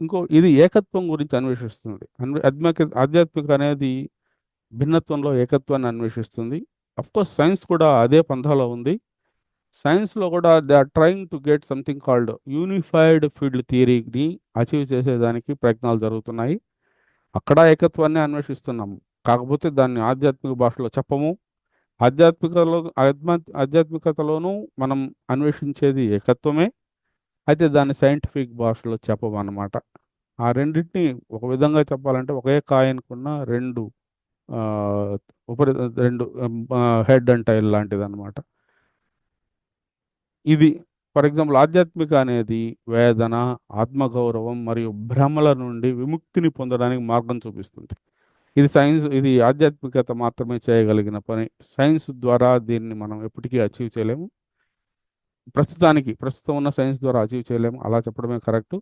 ఇంకో ఇది ఏకత్వం గురించి అన్వేషిస్తుంది. అన్వే ఆధ్యాత్మిక ఆధ్యాత్మిక అనేది భిన్నత్వంలో ఏకత్వాన్ని అన్వేషిస్తుంది. కోర్స్ సైన్స్ కూడా అదే పంథాలో ఉంది. సైన్స్లో కూడా they are trying to get something called unified field థియరీని achieve చేసేదానికి ప్రయత్నాలు జరుగుతున్నాయి. అక్కడ ఏకత్వాన్ని అన్వేషిస్తున్నాము కాకపోతే దాన్ని ఆధ్యాత్మిక భాషలో చెప్పము. ఆధ్యాత్మికలో ఆధ్యాత్మికతలోనూ మనం అన్వేషించేది ఏకత్వమే. అయితే దాన్ని సైంటిఫిక్ భాషలో చెప్పమన్నమాట. ఆ రెండింటిని ఒక విధంగా చెప్పాలంటే ఒకే కాయన్కున్న రెండు ఉపరి రెండు హెడ్ అండ్ టైల్ లాంటిది అనమాట ఇది ఫర్ ఎగ్జాంపుల్ ఆధ్యాత్మిక అనేది వేదన ఆత్మగౌరవం మరియు భ్రమల నుండి విముక్తిని పొందడానికి మార్గం చూపిస్తుంది. ఇది సైన్స్ ఇది ఆధ్యాత్మికత మాత్రమే చేయగలిగిన పని. సైన్స్ ద్వారా దీన్ని మనం ఎప్పటికీ అచీవ్ చేయలేము. ప్రస్తుతానికి ప్రస్తుతం ఉన్న సైన్స్ ద్వారా అచీవ్ చేయలేము. అలా చెప్పడమే కరెక్టు.